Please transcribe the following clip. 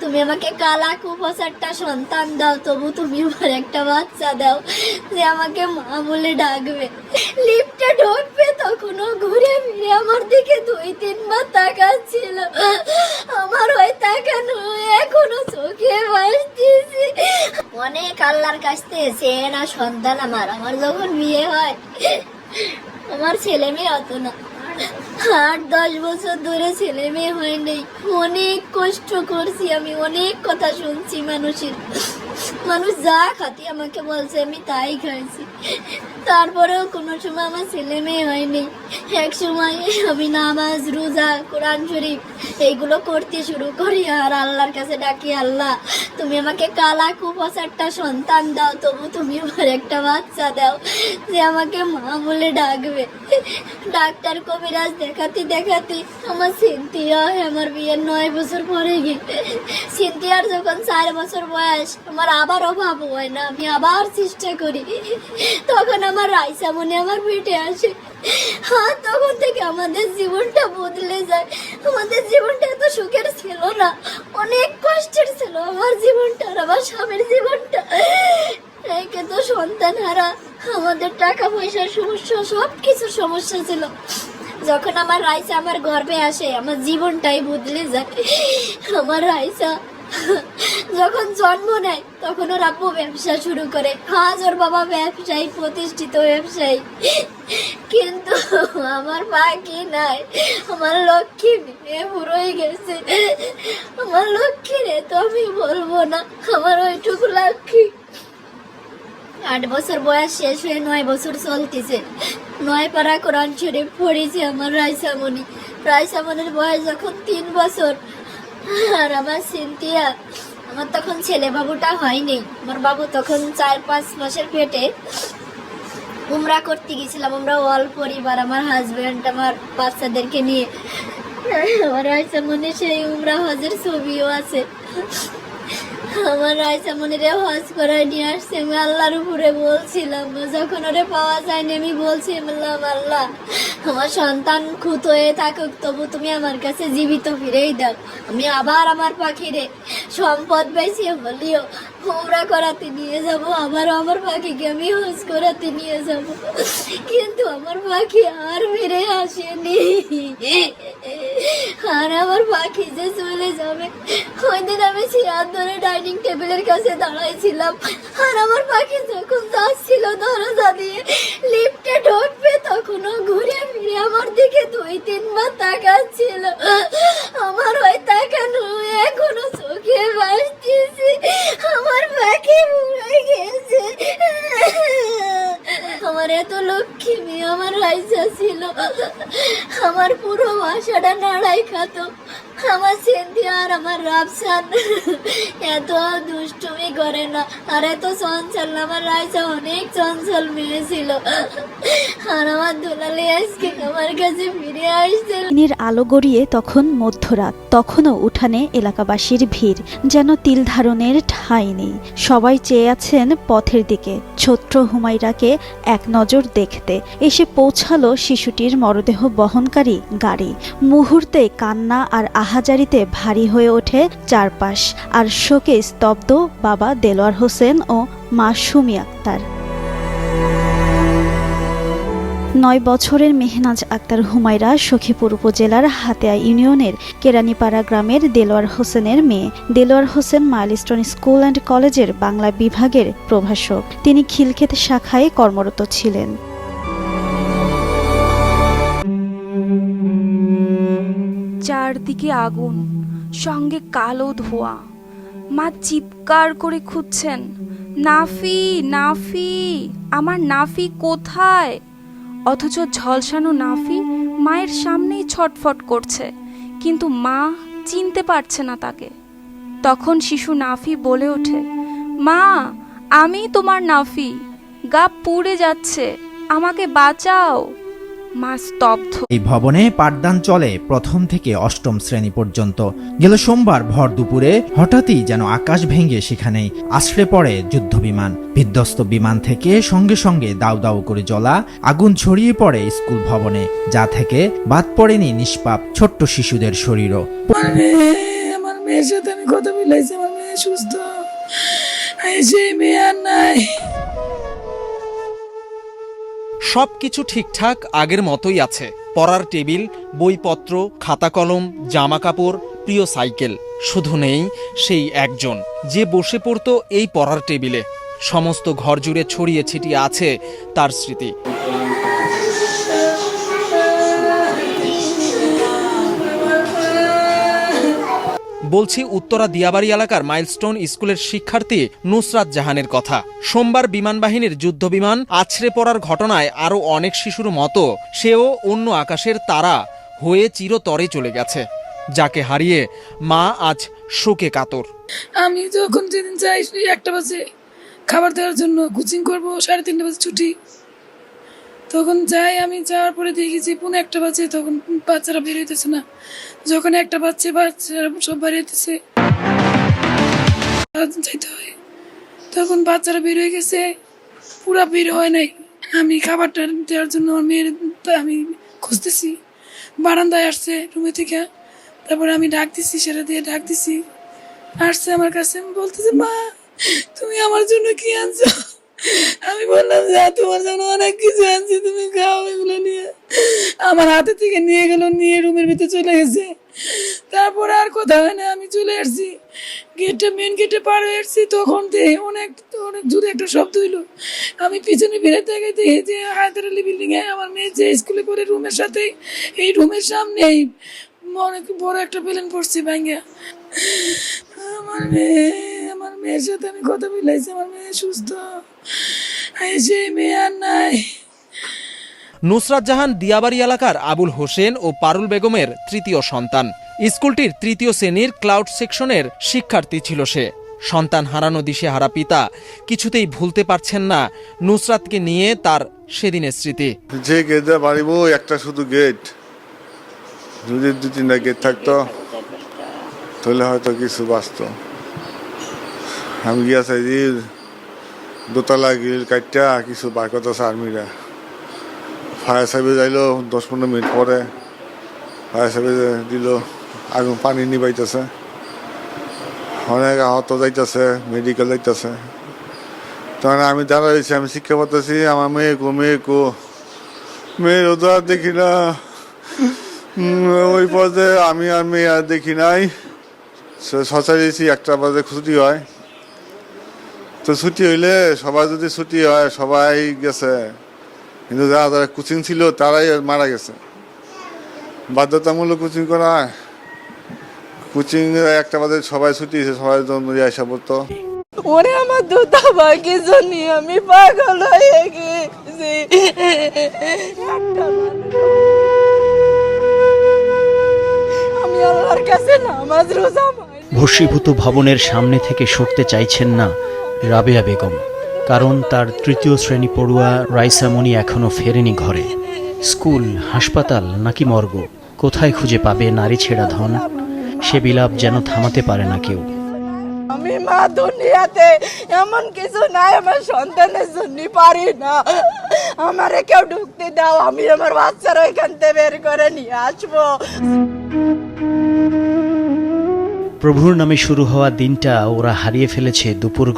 তুমি আমাকে কালা একটা সন্তান দাও, তবু তুমি আমার একটা বাচ্চা দাও যে আমাকে মা বলে ডাকবে। লিফটে ঢুকবে তখনও ঘুরে ফিরে আমার দিকে দুই, তিনবার তাকাচ্ছিল। আমার ওই তাকানো এখনও চোখে ভাসতেছে। অনেক আল্লাহর কাছ থেকে চেয়ে না সন্তান আমার। আমার যখন বিয়ে হয়, আমার ছেলে মেয়ে অত না। আট, দশ বছর ধরে ছেলে মেয়ে হয়নি অনেক কষ্ট করছি আমি, অনেক কথা শুনছি মানুষের। মানুষ যা খাতি আমাকে বলছে, আমি তাই খাইছি। তারপরেও কোনো সময় আমার ছেলে মেয়ে হয়নি। এক সময় আমি নামাজ, রোজা, কোরআন শরীফ, এইগুলো করতে শুরু করি আর আল্লাহর কাছে ডাকি, আল্লাহ, তুমি আমাকে কালা কুপসারটা সন্তান দাও, তবু তুমি আমার একটা বাচ্চা দাও, যে আমাকে মা বলে ডাকবে। ডাক্তার কবিরাজ দেখাতে দেখাতে আমার সিনথিয়া আমার বিয়ের নয় বছর পরে গিয়ে সিনথিয়ার যখন চার বছর বয়স, আমার আবার অভাব হয় না, আমি আবার চেষ্টা করি। তখন আমার রাইসা মনে আমার পেটে আসে। হ্যাঁ তখন থেকে আমাদের জীবনটা বদলে যায়। আমাদের জীবনটা এত সুখের ছিল না, অনেক কষ্টের ছিল আমার জীবনটা আর আমার স্বামীর জীবনটা। একে তো সন্তান হারা, আমাদের টাকা পয়সার সমস্যা সব কিছু সমস্যা ছিল। যখন আমার রাইসা আমার গর্বে আসে, আমার জীবনটাই বদলে যায়। আমার রাইসা যখন জন্ম নেয়, তখন ওর আব্বু ব্যবসা শুরু করে। আজ ওর বাবা ব্যবসায়ী, প্রতিষ্ঠিত ব্যবসায়ী। কিন্তু আমার বাকি নাই? আমার লক্ষ্মী মেয়ে বুড়োই গেছে। আমার লক্ষ্মী রে তো আমি বলব না, আমার ওইটুকু লক্ষ্মী। আট বছর বয়স শেষ হয়ে নয় বছর চলতেছে। নয় পাড়া কোরআন শরীফ পড়েছে আমার রাইসামণি রাইসামণির বয়স যখন তিন বছর। আর আমার সিনথিয়া আমার তখন ছেলে বাবুটা হয়নি। আমার বাবু তখন চার পাঁচ মাসের পেটে উমরা করতে গেছিলাম। আমরা অল পরিবার, আমার হাজব্যান্ড আমার বাচ্চাদেরকে নিয়ে। আমার মনে সেই উমরা হজের ছবিও আছে। আমার রাইসা মনিরে হজ করায় নিয়ে আসছে, আমি আল্লাহর উপরে বলছিলাম, যখন ওরে পাওয়া যায়নি, আমি বলছি, আল্লাহ আল্লাহ, আমার সন্তান খুত হয়ে থাকুক, তবু তুমি আমার কাছে জীবিত ফিরেই দাও, আমি আবার আমার পাখিরে সম্পদ বেশি হলেও হোমরা করাতে নিয়ে যাব, আবারও আমার পাখিকে আমি হজ করাতে নিয়ে যাব। কিন্তু আমার পাখি আর ফিরে আসেনি। আর আমার পাখি যে চলে যাবে ওই দিন আমি চেয়ার ধরে ডাইনিং টেবিলের কাছে দাঁড়াইছিলাম। আর আমার পাখি যখন যাচ্ছিল দরজা দিয়ে লিফটে ঢুকবে তখনও ঘুরে ফিরে আমার দিকে দুই তিনবার তাকাচ্ছিল। আমার ওই তাকানো এখনও চোখে ভাসতেছে আমার পাখি মরে গেছে আমার এত লক্ষ্মী ছিল। আমার পুরো বাসাটা নাড়াই খাত। আমার আর আমার রাফসান এত দুষ্টুমি করে না। আর এত চঞ্চল আমার অনেক চঞ্চল মেয়ে ছিল। আর আমার দুলালি আজকে আমার কাছে ফিরে আসছে দিনের আলো গড়িয়ে তখন মধ্যরাত। তখনও উঠানে এলাকাবাসীর ভিড়। যেন তিল ধারণের ঠাঁই নেই। সবাই চেয়ে আছেন পথের দিকে। ছোট্ট হুমাইরাকে এক নজর দেখতে। এসে পৌঁছালো শিশুটির মরদেহ বহনকারী গাড়ি। মুহূর্তে কান্না আর আহাজারিতে ভারী হয়ে ওঠে চারপাশ আর শোকে স্তব্ধ বাবা দেলোয়ার হোসেন ও মা সুমি আক্তার নয় বছরের মেহনাজ আক্তার হুমায়রা সখীপুর উপজেলার হাতিয়া ইউনিয়নের কেরানীপাড়া গ্রামের দেলোয়ার হোসেনের মেয়ে। Delwar Hossain milestone school and কলেজের বাংলা বিভাগের প্রভাষক। তিনি খিলক্ষেত শাখায় কর্মরত ছিলেন। চারদিকে আগুন, সঙ্গে কালো ধোঁয়া। মা চিৎকার করে খুঁজছেন, নাফি নাফি, আমার নাফি কোথায়? অথচ ঝলসানো নাফি মায়ের সামনেই ছটফট করছে, কিন্তু মা চিনতে পারছে না তাকে। তখন শিশু নাফি বলে ওঠে, মা, আমি তোমার নাফি, গা পুড়ে যাচ্ছে, আমাকে বাঁচাও। মা স্তব্ধ। এই ভবনে পাঠদান চলে প্রথম থেকে অষ্টম শ্রেণি পর্যন্ত। গেল সোমবার ভর দুপুরে হঠাৎই যেন আকাশ ভেঙে সেখানেই আশ্রে পড়ে যুদ্ধ বিমান বিধ্বস্ত বিমান থেকে সঙ্গে সঙ্গে দাউ দাউ করে জ্বলা আগুন ছড়িয়ে পড়ে স্কুল ভবনে যা থেকে বাদ পড়েনি নিষ্পাপ ছোট্ট শিশুদের শরীরও। আমার মেয়ের সাথে আমি কথা কথা বলেছি আমার মেয়ে সুস্থ। সেই মেয়ে আর নাই। সবকিছু ঠিকঠাক আগের মতোই আছে। পড়ার টেবিল, বইপত্র খাতা কলম জামা কাপড় প্রিয় সাইকেল। শুধু নেই, সেই একজন, যে বসে পড়ত এই পড়ার টেবিলে। সমস্ত ঘর জুড়ে ছড়িয়ে ছিটিয়ে আছে তার স্মৃতি। বলছি উত্তরা দিয়াবাড়ি এলাকার মাইলস্টোন স্কুলের শিক্ষার্থী নুসরাত জাহানের কথা। সোমবার বিমান বাহিনীর যুদ্ধ বিমান আছড়ে পড়ার ঘটনায় আরও অনেক শিশুর মতো, সেও অন্য আকাশের তারা হয়ে চিরতরে চলে গেছে, যাকে হারিয়ে মা আজ শোকে কাতর। আমি যখন যেদিন যাই একটা বাজে খাবার দেওয়ার জন্য, কোচিং করব, সাড়ে তিনটা বাজে ছুটি। তখন যাই, আমি যাওয়ার পরে দেখেছি পুনে একটা বাচ্চা তখন বাচ্চারা বের হইতেছে না। যখন একটা বাচ্চা বাচ্চারা সব বের হইতেছে। যাইতে হয়। তখন বাচ্চারা বের হয়ে গেছে। পুরা বের হয় নাই। আমি খাবারটা দেওয়ার জন্য আমার মেয়ের আমি খুঁজতেছি। বারান্দায় আসছে রুমে থেকে। তারপরে আমি ডাক দিছি, সেটা দিয়ে ডাক দিছি। আসছে আমার কাছে। আমি বলতেছে, মা, তুমি আমার জন্য কি আনছো? আমি বললাম, যে, তোমার জন্য অনেক কিছু আনছি, তুমি খাও এগুলো নিয়ে। আমার হাতে থেকে নিয়ে গেল, নিয়ে রুমের ভিতরে চলে গেছে। তারপরে আর কথা হয় না, আমি চলে আসছি। গেটটা মেন গেটে পার হয়ে আসছি, তখন দেখে অনেক অনেক জোরে একটা শব্দ হইল। আমি পিছনে ফিরে দেখে দেখি যে হায়দার আলী বিল্ডিং এ আমার মেয়ে যে স্কুলে পড়ে রুমের সাথে, এই রুমের সামনেই অনেক বড় একটা প্লেন পড়ছে ব্যাঙ্গে আমার মেয়ে মেয়ের সাথে আমি কথা বলেছি আমার মেয়ে সুস্থ। সেই মেয়ে আর নাই। নুসরাত জাহান দিয়াবাড়ি এলাকার আবুল হোসেন ও পারুল বেগমের তৃতীয় সন্তান। স্কুলটির তৃতীয় শ্রেণির ক্লাউড সেকশনের শিক্ষার্থী ছিল সে। সন্তান হারানো দিশেহারা পিতা কিছুতেই ভুলতে পারছেন না নুসরাতকে নিয়ে তার সেদিনের স্মৃতি। যে গেট দিয়ে বাড়িব একটা শুধু গেট যদি দু তিনটা গেট থাকতো তাহলে হয়তো কিছু বাঁচত। আমি গিয়া চাই যে দোতলা গিল কাটটা কিছু বার করতেছে আর্মিরা। ফায়ার সার্ভিস আইলো দশ পনেরো মিনিট পরে। ফায়ার সার্ভিস দিল, আগুন পানি নিবাইতেছে। অনেক আহত যাইতেছে মেডিকেল যাইতেছে। তখন আমি দাঁড়াইছি, আমি শিক্ষা পাচ্ছি আমার মেয়ে কো মেয়ে কো। মেয়ের আর দেখি না। ওই পথে আমি আর মেয়ে আর দেখি নাই। সচাইছি একটা বাজে ছুটি হয়। তো ছুটি হইলে সবাই যদি ছুটি হয় সবাই গেছে। কিন্তু যারা যারা কোচিং ছিল তারাই মারা গেছে। বাধ্যতামূলক কোচিং করা হয়। কোচিং একটা বাজে সবাই ছুটি সবাই জন্য আসা পড়তো। ওরে আমার দুটা ভাইকে জন্য আমি পাগল হয়ে গেছি। আমি আল্লাহর কাছে নামাজ রোজা ভস্মীভূত ভবনের সামনে থেকে সরতে চাইছেন না রাবেয়া বেগম কারণ তার তৃতীয় শ্রেণি পড়ুয়া রাইসামণি এখনও ফেরেনি ঘরে। স্কুল হাসপাতাল নাকি মর্গ? কোথায় খুঁজে পাবে নারী ছেঁড়া ধন? সে বিলাপ যেন থামাতে পারে না কেউ। আমি মা দুনিয়াতে এমন কিছু নাই আমার সন্তানের জন্য পারি না। আমারে কেউ ঢুকতে দাও আমি আমার বাচ্চারা এখান থেকে বের করে নিয়ে আসব। প্রভুর নামে শুরু হওয়া দিনটা ওরা হারিয়ে ফেলেছে দুপুর